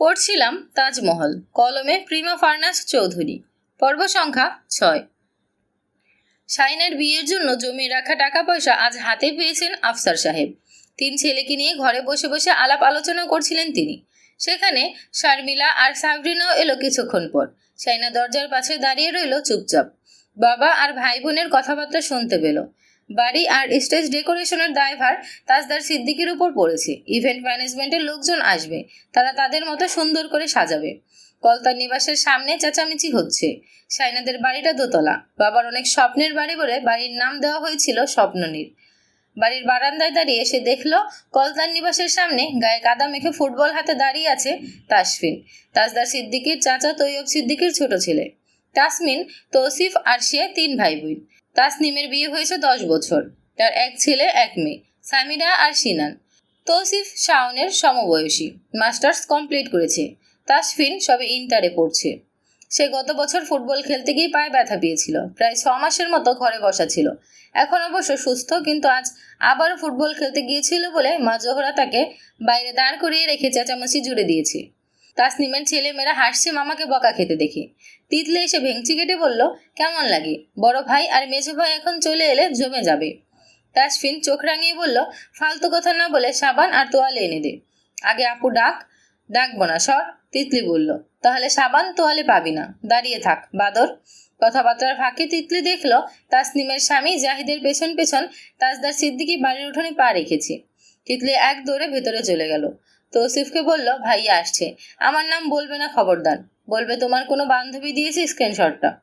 পড়ছিলাম তাজমহল, কলমে Prima furnace Chowdhury, পর্ব সংখ্যা ছয়। শাইনের বিয়ের জন্য জমি রাখা টাকা পয়সা আজ হাতে পেয়েছেন আফসার সাহেব। তিন ছেলেকে নিয়ে ঘরে বসে বসে আলাপ আলোচনা করছিলেন তিনি। সেখানে শারমিলা আর সাবরিনাও এলো কিছুক্ষণ পর। সাইনা দরজার পাশে দাঁড়িয়ে রইল চুপচাপ। বাবা আর ভাই বোনের কথাবার্তা শুনতে পেল। বাড়ি আর স্টেজ ডেকোরেশনের দায়ভার তাজদার সিদ্দিকির উপর পড়েছে। ইভেন্ট ম্যানেজমেন্টের লোকজন আসবে, তারা তাদের মতো সুন্দর করে সাজাবে। কলতার নিবাসের সামনে চেঁচামেচি হচ্ছে। সাইনাদের বাড়িটা দোতলা। বাবার অনেক স্বপ্নের বাড়ি বলে বাড়ির নাম দেওয়া হয়েছিল স্বপ্ননীর। বাড়ির বারান্দায় দাঁড়িয়ে সে দেখল, কলতার নিবাসের সামনে গায়ে কাদা মেখে ফুটবল হাতে দাঁড়িয়ে আছে তাসফিন। তাজদার সিদ্দিকির চাচা তৈয়ব সিদ্দিকির ছোট ছেলে। তাসমিন, তৌসিফ আর সে তিন ভাই বোন তাসনিমের বিয়ে হয়েছে দশ বছর। তার এক ছেলে, এক মেয়ে, সামিরা আর সিনান। তৌসিফ শাওনের সমবয়সী। মাস্টার্স কমপ্লিট করেছে। তাসফিন সবে ইন্টারে পড়ছে। সে গত বছর ফুটবল খেলতে গিয়ে পায়ে ব্যথা পেয়েছিল। প্রায় ছ মাসের মতো ঘরে বসা ছিল। এখন অবশ্য সুস্থ, কিন্তু আজ আবারও ফুটবল খেলতে গিয়েছিল বলে মা জোহরা তাকে বাইরে দাঁড় করিয়ে রেখে চেঁচামেচি জুড়ে দিয়েছে। তাসনিমের ছেলে মেয়েরা হাসছে, মামাকে বকা খেতে দেখে। তিতলে এসে ভেঙচি কেটে বলল, কেমন লাগে? বড় ভাই আর মেজো ভাই এখন চলে এলে জমে যাবে। তাসফিন চোখ রাঙিয়ে বলল, ফালতু কথা না বলে সাবান আর তোয়ালে এনে দে। আগে আপু ডাক ডাকবো না সর তিতলি বলল, তাহলে সাবান তোয়ালে পাবি না। দাঁড়িয়ে থাক, বাদর। কথাবার্তার ফাঁকে তিতলি দেখল তাসনিমের স্বামী জাহিদের পেছন পেছন তাজদার সিদ্দিকি বাড়ির উঠোনে পা রেখেছে। তিতলি এক দৌড়ে ভেতরে চলে গেল। তৌসিফকে বলল ভাইয়া আসছে। আমার নাম বলবে না খবরদার। বলবে, তোমার কোনো বান্ধবী দিয়েছে স্ক্রিনশটটা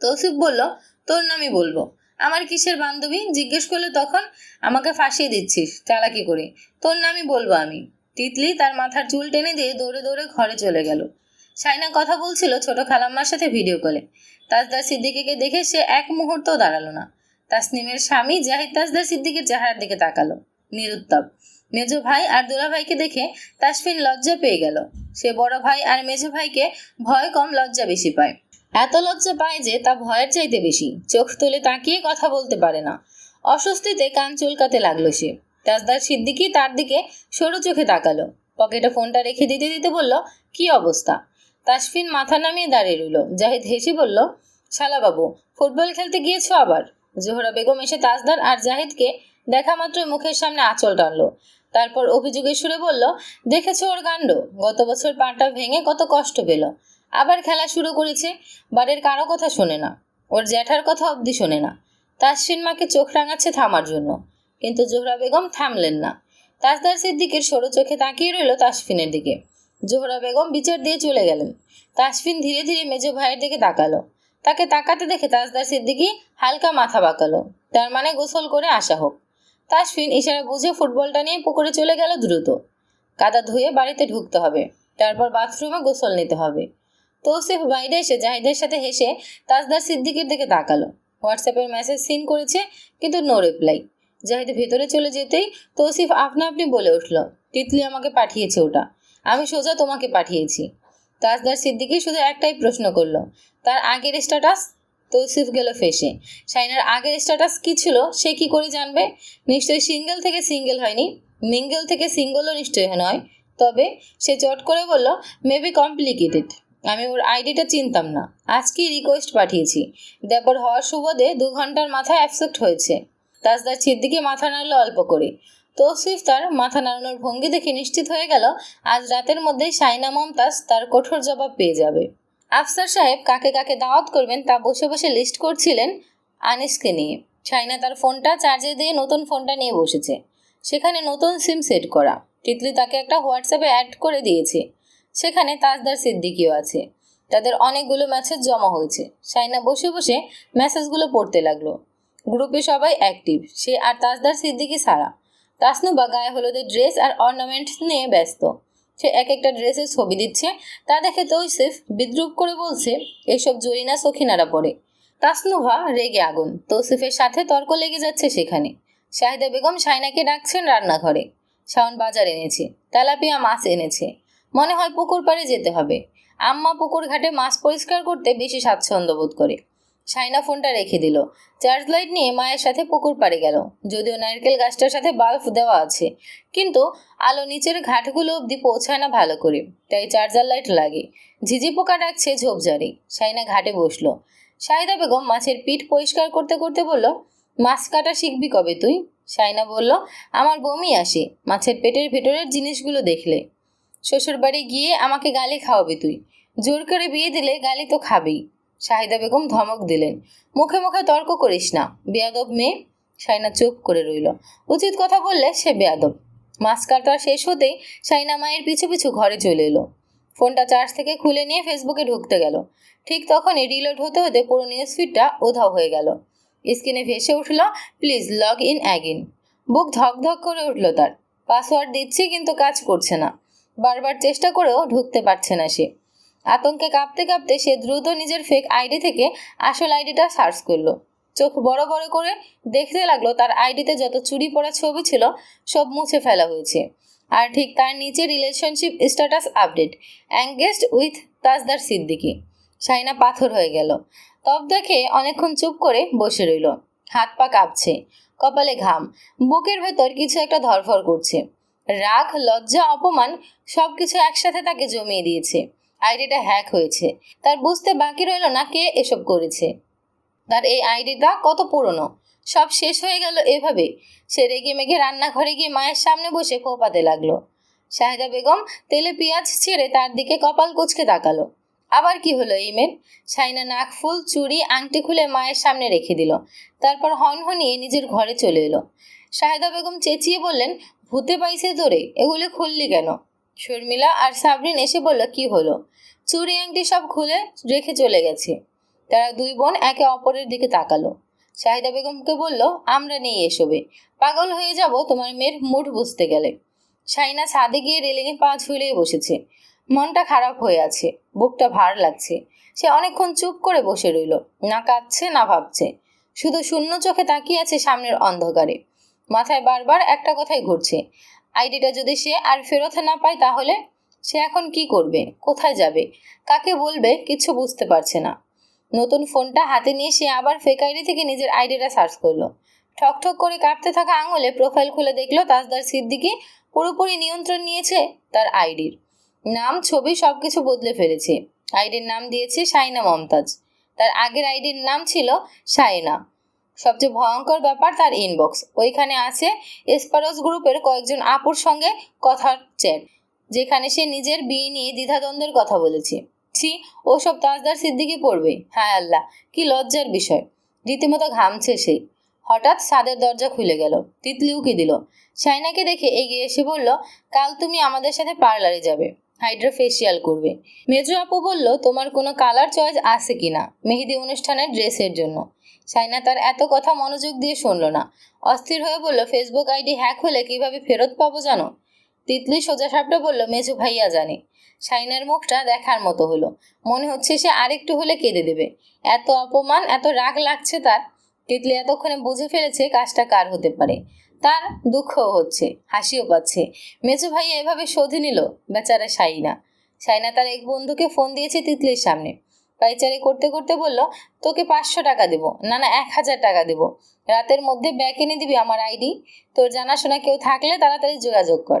তৌসিফ বলল, তোর নামই বলব। আমার কিসের বান্ধবী? জিজ্ঞেস করলে তখন আমাকে ফাঁসিয়ে দিচ্ছিস। চালাকি করে। তোর নামই বলব আমি। তিতলি তার মাথার চুল টেনে দিয়ে দৌড়ে দৌড়ে ঘরে চলে গেল। সাইনা কথা বলছিল ছোট খালাম্মার সাথে ভিডিও কলে তাজদার সিদ্দিকিকে দেখে সে এক মুহূর্তও দাঁড়াল না। তাসনিমের স্বামী জাহিদ তাজদার সিদ্দিকের চেহারার দিকে তাকালো। নিরুত্তাপ মেজো ভাই আর দুলা ভাইকে দেখে তাসফিন লজ্জা পেয়ে গেল। সে বড় ভাই আর মেজো ভাইকে ভয় কম লজ্জা বেশি পায়। এত লজ্জা পায় যে তা ভয়ের চাইতে বেশি। চোখ তুলে তাকিয়ে কথা বলতে পারে না। অস্বস্তিতে কান চুলকাতে লাগল সে। তাজদার সিদ্দিকি তার দিকে সরু চোখে তাকালো। পকেটে ফোনটা রেখে দিতে দিতে বলল, কি অবস্থা? তাসফিন মাথা নামিয়ে দাঁড়িয়ে রইল। জাহিদ হেসে বলল শালাবাবু ফুটবল খেলতে গিয়েছো আবার? জোহরা বেগম এসে তাজদার আর জাহিদকে দেখা মাত্র মুখের সামনে আঁচল টানলো। তারপর অভিযোগের সুরে বলল, দেখেছ ওর কাণ্ড গত বছর পাটা ভেঙে কত কষ্ট পেল। আবার খেলা শুরু করেছে, বাড়ির কারও কথা শোনে না। ওর জ্যাঠার কথা অবধি শোনে না। তাসফিন মাকে চোখ রাঙাচ্ছে থামার জন্য। কিন্তু জোহরা বেগম থামলেন না। তাজদার সিদ্দিকের সরু চোখে তাকিয়ে রইল তাসফিনের দিকে। জোহরা বেগম বিচার দিয়ে চলে গেলেন। তাসফিন ধীরে ধীরে মেজো ভাইয়ের দিকে তাকালো। তাকে তাকাতে দেখে তাজদার সিদ্দিকি হালকা মাথা বাঁকালো। তার মানে গোসল করে আসা হোক। তাসফিন ইশারা বুঝে ফুটবলটা নিয়ে পুকুরে চলে গেল দ্রুত। কাদা ধুয়ে বাড়িতে ঢুকতে হবে। তারপর বাথরুমে গোসল নিতে হবে। তৌসিফ বাইরে এসে জাহিদের সাথে হেসে তাজদার সিদ্দিকের দিকে তাকালো। হোয়াটসঅ্যাপের মেসেজ সিন করেছে, কিন্তু নো রিপ্লাই। জাহিদ ভেতরে চলে যেতেই তৌসিফ আপনা আপনি বলে উঠল, তিতলি আমাকে পাঠিয়েছে ওটা। আমি সোজা তোমাকে পাঠিয়েছি। তাজদার সিদ্দিকি শুধু একটাই প্রশ্ন করল, তার আগের স্ট্যাটাস? তৌসিফ গেল ফেসে। শাইনার আগের স্ট্যাটাস কি ছিল, সে কি করে জানবে? নিশ্চয়ই সিঙ্গেল থেকে সিঙ্গেল হয়নি। মিঙ্গেল থেকে সিঙ্গেলও নিশ্চয়ই নয়। তবে সে চট করে বলল মেবি কমপ্লিকেটেড আমি ওর আইডিটা চিনতাম না। আজকেই রিকোয়েস্ট পাঠিয়েছি। দেবর হওয়ার সুবাদে দু ঘণ্টার মাথায় অ্যাকসেপ্ট হয়েছে। তাজদার সিদ্দিকে মাথা নাড়লো অল্প করে। তৌসিফ তার মাথা নাড়ানোর ভঙ্গি দেখে নিশ্চিত হয়ে গেল, আজ রাতের মধ্যেই সাইনা মমতাজ তার কঠোর জবাব পেয়ে যাবে। আফসার সাহেব কাকে কাকে দাওয়াত করবেন তা বসে বসে লিস্ট করছিলেন আনিসকে নিয়ে। সাইনা তার ফোনটা চার্জে দিয়ে নতুন ফোনটা নিয়ে বসেছে। সেখানে নতুন সিম সেট করা। তিতলি তাকে একটা হোয়াটসঅ্যাপে অ্যাড করে দিয়েছে। সেখানে তাজদার সিদ্দিকিও আছে। তাদের অনেকগুলো ম্যাসেজ জমা হয়েছে। সাইনা বসে বসে মেসেজগুলো পড়তে লাগল। গ্রুপে সবাই অ্যাক্টিভ সে আর তাজদার সিদ্দিকি সারা তাসনুবা গায়ে হলুদের ড্রেস আর অর্নামেন্ট নিয়ে ব্যস্ত। সে এক একটা ড্রেসের ছবি দিচ্ছে। তা দেখে তৌসিফ বিদ্রুপ করে বলছে, এসব জরিনা সখিনারা পরে। তাসনুভা রেগে আগুন। তৌসিফের সাথে তর্ক লেগে যাচ্ছে সেখানে। শাহিদা বেগম সাইনাকে ডাকছেন রান্নাঘরে। শাওন বাজার এনেছে, তেলাপিয়া মাছ এনেছে। মনে হয় পুকুর পাড়ে যেতে হবে। আম্মা পুকুর ঘাটে মাছ পরিষ্কার করতে বেশি স্বাচ্ছন্দ্য বোধ করে। সাইনা ফোনটা রেখে দিল। চার্জ লাইট নিয়ে মায়ের সাথে পুকুর পাড়ে গেল। যদিও নারকেল গাছটার সাথে বাল্ব দেওয়া আছে, কিন্তু আলো নিচের ঘাটগুলো অবধি পৌঁছায় না ভালো করে। তাই চার্জার লাইট লাগে। ঝিঝি পোকা ডাকছে ঝোপঝাড়ি সাইনা ঘাটে বসল। সাইদা বেগম মাছের পিঠ পরিষ্কার করতে করতে বলল, মাছ কাটা শিখবি কবে তুই? সাইনা বলল, আমার বমি আসে। মাছের পেটের ভেতরের জিনিসগুলো দেখলে। শ্বশুরবাড়ি গিয়ে আমাকে গালি খাওয়াবি তুই। জোর করে বিয়ে দিলে গালি তো খাবেই। শাহিদা বেগম ধমক দিলেন। মুখে মুখে তর্ক করিস না, বেয়াদব মেয়ে। সাইনা চুপ করে রইল। উচিত কথা বললে সে বেয়াদব। মাছ কাটা শেষ হতেই সাইনা মায়ের পিছু পিছু ঘরে চলে এলো। ফোনটা চার্জ থেকে খুলে নিয়ে ফেসবুকে ঢুকতে গেল। ঠিক তখনই রিলোড হতে হতে পুরো নিউজ ফিডটা উধাও হয়ে গেল। স্ক্রিনে ভেসে উঠল, প্লিজ লগ ইন অ্যাগিন বুক ধক ধক করে উঠল তার। পাসওয়ার্ড দিচ্ছি কিন্তু কাজ করছে না। বারবার চেষ্টা করেও ঢুকতে পারছে না সে। আতঙ্কে কাঁপতে কাঁপতে সে দ্রুত নিজের ফেক আইডি থেকে আসল আইডিটা সার্চ করল। চোখ বড় বড় করে দেখতে লাগল তার আইডিতে যত চুরি পড়া ছবি ছিল, সব মুছে ফেলা হয়েছে। আর ঠিক তার নিচে relationship status update engaged with Tajdar Siddiqui. Saina পাথর হয়ে গেল। তব দেখে অনেকক্ষণ চুপ করে বসে রইল। হাত পা কাঁপছে, কপালে ঘাম, বুকের ভেতর কিছু একটা ধরফর করছে। রাগ, লজ্জা, অপমান সব কিছু একসাথে তাকে জমিয়ে দিয়েছে। আইডিটা হ্যাক হয়েছে। তার বুঝতে বাকি রইল না কে এসব করেছে। তার এই আইডিটা কত পুরনো? সব শেষ হয়ে গেল এভাবে। সে রেগে মেঘে রান্নাঘরে গিয়ে মায়ের সামনে বসে ফোপাতে লাগল। শাহেদা বেগম তেলে পেঁয়াজ ছেড়ে তার দিকে কপাল কুচকে তাকালো। আবার কি হলো এই মেয়ের? সাইনা নাক ফুল, চুড়ি, আংটি খুলে মায়ের সামনে রেখে দিল। তারপর হনহনিয়ে নিজের ঘরে চলে এলো। শাহেদা বেগম চেঁচিয়ে বললেন, ভূতে পাইছে তোরে, এগুলি খুললি কেন? শর্মিলা আর সাবরিন এসে বলল, কি হলো? চুরি আংটি সব খুলে রেখে চলে গেছে। তারা দুই বোন একে অপরের দিকে তাকালো। শাহিদা বেগমকে বলল, আমরা নেই এসবে। পাগল হয়ে যাব, তোমার মেয়ের মুড বুঝতে গেলে। সাইনা ছাদে গিয়ে রেলিংয়ে পা ঝুলিয়ে বসেছে। মনটা খারাপ হয়ে আছে, বুকটা ভার লাগছে। সে অনেকক্ষণ চুপ করে বসে রইল, না কাঁদছে, না ভাবছে। শুধু শূন্য চোখে তাকিয়ে আছে সামনের অন্ধকারে। মাথায় বারবার একটা কথাই ঘুরছে আইডিটা যদি সে আর ফেরত না পায় তাহলে সে এখন কি করবে? কোথায় যাবে? কাকে বলবে? কিছু বুঝতে পারছে না। নতুন ফোনটা হাতে নিয়ে সে আবার ফেক আইডি থেকে নিজের আইডিটা সার্চ করল। ঠক ঠক করে কাঁপতে থাকা আঙুলে প্রোফাইল খুলে দেখল তাজদার সিদ্দিকি পুরোপুরি নিয়ন্ত্রণ নিয়েছে তার আইডির নাম, ছবি সব কিছু বদলে ফেলেছে। আইডির নাম দিয়েছে সাইনা মমতাজ। তার আগের আইডির নাম ছিল সাইনা সবচেয়ে ভয়ঙ্কর ব্যাপার তার ইনবক্স ওইখানে আছে এসপারস গ্রুপের কয়েকজন আপুর সঙ্গে কথার চ্যাট যেখানে সে নিজের বিয়ে নিয়ে দ্বিধাদ্বন্দ্বের কথা বলেছে। ছি, ওসব তাজদার সিদ্দিকি পড়বে। হ্যাঁ আল্লাহ, কি লজ্জার বিষয়। রীতিমতো ঘামছে সে। হঠাৎ সাদের দরজা খুলে গেল। তিতলি উকি দিল? সাইনাকে দেখে এগিয়ে এসে বলল, কাল তুমি আমাদের সাথে পার্লারে যাবে। হাইড্রা ফেসিয়াল করবে। মেজু আপু বলল, তোমার কোনো কালার চয়েস আছে কিনা? মেহেদি অনুষ্ঠানের ড্রেসের জন্য। সাইনা তার এত কথা মনোযোগ দিয়ে শুনল না। অস্থির হয়ে বলল ফেসবুক আইডি হ্যাক হলে কীভাবে ফেরত পাবো জানো? তিতলি সোজা সাপটা বলল, মেজু ভাইয়া জানে। সাইনার মুখটা দেখার মতো হলো। মনে হচ্ছে সে আরেকটু হলে কেঁদে দেবে। এত অপমান, এত রাগ লাগছে তার। তিতলি এতক্ষণে বুঝে ফেলেছে কাজটা কার হতে পারে। তার দুঃখও হচ্ছে, হাসিও পাচ্ছে। মেজু ভাইয়া এভাবে শোধে নিল, বেচারা সাইনা। সাইনা তার এক বন্ধুকে ফোন দিয়েছে তিতলির সামনে। পাইচারি করতে করতে বলল, তোকে পাঁচশো টাকা দেবো, না না, এক হাজার টাকা দেবো। রাতের মধ্যে ব্যাগ এনে দিবি আমার আইডি, তোর জানাশোনা কেউ থাকলে তাড়াতাড়ি যোগাযোগ কর।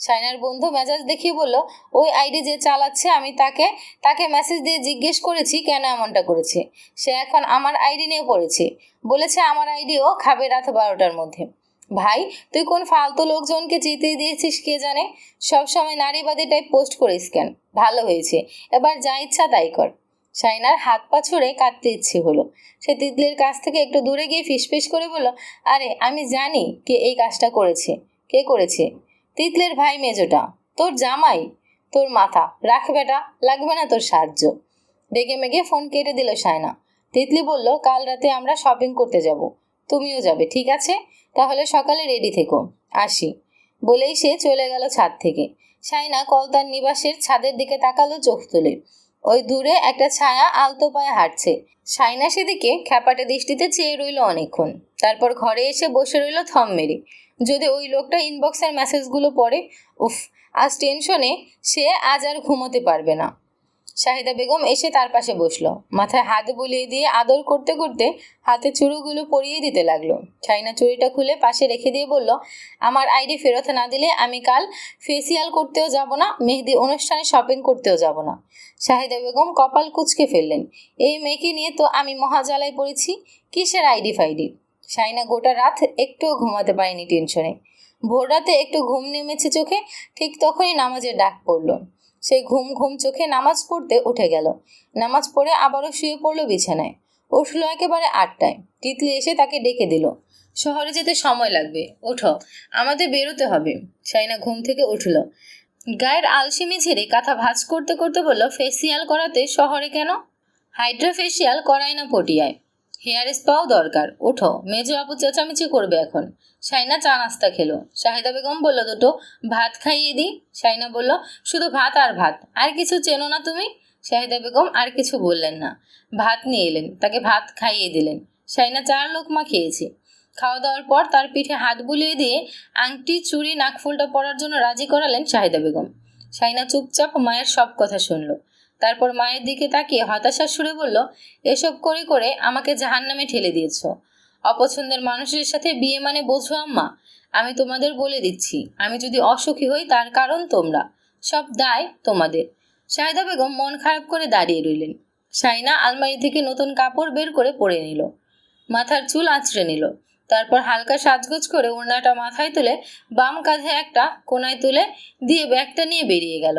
সাইনার বন্ধু মেজাজ দেখিয়ে বলল, ওই আইডি যে চালাচ্ছে, আমি তাকে তাকে মেসেজ দিয়ে জিজ্ঞেস করেছি কেন এমনটা করেছে। সে এখন আমার আইডি নিয়ে পড়েছে। বলেছে আমার আইডিও খাবে রাত বারোটার মধ্যে। ভাই, তুই কোন ফালতু লোকজনকে জিতে দিয়েছিস কে জানে? সব সময় নারীবাদী টাইপ পোস্ট করিস কেন? ভালো হয়েছে। এবার যা ইচ্ছা তাই কর। সাইনার হাত পা ছুঁড়ে কাঁদতে ইচ্ছে হলো। সে তিতলির কাছ থেকে একটু দূরে গিয়ে ফিসফিস করে বলল, আরে, আমি জানি কে এই কাজটা করেছে। কে করেছে? তিতলের ভাই মেজোটা, তোর জামাই? তোর মাথা? রাখ বেটা, লাগবে না তোর সাহায্য। ডেকে মেগে ফোন কেটে দিল সায়না তিতলি বলল, কাল রাতে আমরা শপিং করতে যাব। তুমিও যাবে, ঠিক আছে? তাহলে সকালে রেডি থেকো। আসি। বলেই সে চলে গেল ছাদ থেকে। সাইনা কলতার নিবাসের ছাদের দিকে তাকালো চোখ তুলে। ওই দূরে একটা ছায়া আলতো পায়ে হাঁটছে। সাইনা সেদিকে খ্যাপাটে দৃষ্টিতে চেয়ে রইল অনেকক্ষণ। তারপর ঘরে এসে বসে রইল থম মেরে। যদি ওই লোকটা ইনবক্সের মেসেজগুলো পড়ে, উফ, আজ টেনশনে সে আজ আর ঘুমোতে পারবে না। শাহিদা বেগম এসে তার পাশে বসল। মাথায় হাত বুলিয়ে দিয়ে আদর করতে করতে হাতে চুড়োগুলো পরিয়ে দিতে লাগল। চাইনা চুড়িটা খুলে পাশে রেখে দিয়ে বলল, আমার আইডি ফেরত না দিলে আমি কাল ফেসিয়াল করতেও যাব না, মেহেদি অনুষ্ঠানে শপিং করতেও যাব না। শাহিদা বেগম কপাল কুচকে ফেললেন, এই মেয়েকে নিয়ে তো আমি মহাজালায় পড়েছি, কিসের আইডি ফাইডি? শাইনা গোটা রাত একটুও ঘুমাতে পারেনি টেনশনে। ভোর রাতে একটু ঘুম নেমেছে চোখে, ঠিক তখনই নামাজের ডাক পড়ল। সেই ঘুম ঘুম চোখে নামাজ পড়তে উঠে গেল। নামাজ পড়ে আবারও শুয়ে পড়ল বিছানায়। উঠল একেবারে আটটায়। তিতলি এসে তাকে ডেকে দিল। শহরে যেতে সময় লাগবে। ওঠো, আমাদের বেরোতে হবে। সাইনা ঘুম থেকে উঠল। গায়ের আলসেমি ঝেড়ে কাঁথা ভাজ করতে করতে বলল, ফেসিয়াল করাতে শহরে কেন? হাইড্রা ফেসিয়াল করায় না পটিয়ায়। হেয়ার স্পাও দরকার। ওঠো। মেজো আপু চেঁচামেচি করবে এখন। সাইনা চা নাস্তা খেলো। শাহিদা বেগম বলল, দুটো ভাত খাইয়ে দিই? সাইনা বলল, শুধু ভাত আর ভাত। আর কিছু চেনো না তুমি? শাহিদা বেগম আর কিছু বললেন না। ভাত নিয়ে এলেন। তাকে ভাত খাইয়ে দিলেন। সাইনা চার লোকমা খেয়েছে। খাওয়া দাওয়ার পর তার পিঠে হাত বুলিয়ে দিয়ে আংটি, চুড়ি, নাকফুলটা পরার জন্য রাজি করালেন শাহিদা বেগম। সাইনা চুপচাপ মায়ের সব কথা শুনল। তারপর মায়ের দিকে তাকিয়ে হতাশার সুরে বলল, এসব করে করে আমাকে জাহান্নামে ঠেলে দিয়েছ। অপছন্দের মানুষের সাথে বিয়ে মানে বোঝো আম্মা, আমি তোমাদের বলে দিচ্ছি, আমি যদি অসুখী হই তার কারণ তোমরা, সব দায় তোমাদের। শাহিদা বেগম মন খারাপ করে দাঁড়িয়ে রইলেন। সাইনা আলমারি থেকে নতুন কাপড় বের করে পরে নিল। মাথার চুল আঁচড়ে নিল। তারপর হালকা সাজগোজ করে ওড়নাটা মাথায় তুলে বাম কাঁধে একটা কোনায় তুলে দিয়ে ব্যাগটা নিয়ে বেরিয়ে গেল।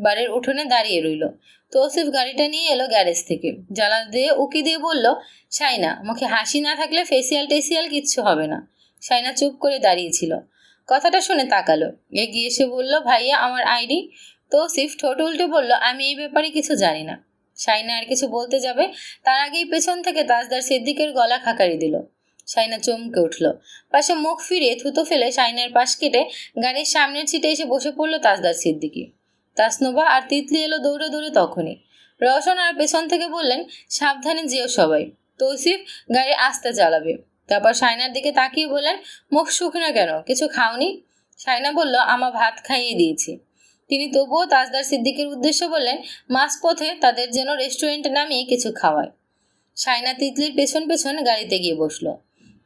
বাড়ির উঠোনে দাঁড়িয়ে রইল। তৌসিফ গাড়িটা নিয়ে এলো গ্যারেজ থেকে। জ্বালা দিয়ে উকি দিয়ে বলল সাইনা মুখে হাসি না থাকলে ফেসিয়াল টেসিয়াল কিচ্ছু হবে না। সাইনা চুপ করে দাঁড়িয়েছিল। কথাটা শুনে তাকালো। এগিয়ে এসে বলল, ভাইয়া, আমার আইডি? তৌসিফ ঠোঁট উল্টে বলল, আমি এই ব্যাপারে কিছু জানি না। সাইনা আর কিছু বলতে যাবে, তার আগেই পেছন থেকে তাজদার সিদ্দিকের গলা খাকারি দিল। সাইনা চমকে উঠল। পাশে মুখ ফিরিয়ে থুতো ফেলে সাইনার পাশ কেটে গাড়ির সামনের সিটে এসে বসে পড়ল তাজদার সিদ্দিকি। তাসনোবা আর তিতলি এলো দৌড়ে দৌড়ে তখনই। রওশন আর পেছন থেকে বললেন, সাবধানে যেও সবাই। তৌসিফ গাড়ি আস্তে চালাবে। তারপর সাইনার দিকে তাকিয়ে বললেন, মুখ শুকনো কেন? কিছু খাওনি? সাইনা বলল, আমার ভাত খাইয়ে দিয়েছি। তিনি তবুও তাজদার সিদ্দিকের উদ্দেশ্যে বললেন, মাঝপথে তাদের যেন রেস্টুরেন্টে নামিয়ে কিছু খাওয়ায়। সাইনা তিতলির পেছন পেছন গাড়িতে গিয়ে বসল।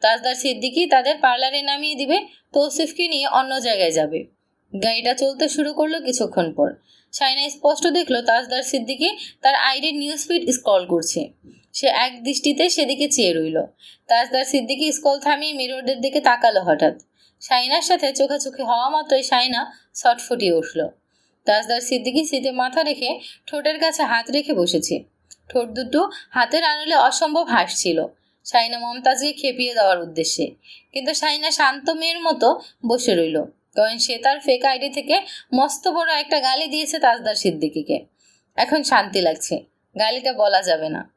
তাজদার সিদ্দিকি তাদের পার্লারে নামিয়ে দিবে, তৌসিফকে নিয়ে অন্য জায়গায় যাবে। গাড়িটা চলতে শুরু করল কিছুক্ষণ পর। সাইনা স্পষ্ট দেখল তাজদার সিদ্দিকি তার আইডির নিউজ ফিড স্ক্রল করছে। সে এক দৃষ্টিতে সেদিকে চেয়ে রইল। তাজদার সিদ্দিকি স্কল থামিয়ে মিররের দিকে তাকালো হঠাৎ। সাইনার সাথে চোখাচোখি হওয়া মাত্রই সাইনা ছট ফুটিয়ে উঠল। তাজদার সিদ্দিকি সিটে মাথা রেখে ঠোঁটের কাছে হাত রেখে বসেছে। ঠোঁট দুটো হাতের আড়লে অসম্ভব হাসছিল। সাইনা মমতাজকে খেপিয়ে দেওয়ার উদ্দেশ্যে। কিন্তু সাইনা শান্ত মেয়ের মতো বসে রইল। কারণ সে তার ফেক আইডি থেকে মস্ত বড় একটা গালি দিয়েছে তাজদার সিদ্দিকিকে। এখন শান্তি লাগছে। গালিটা বলা যাবে না।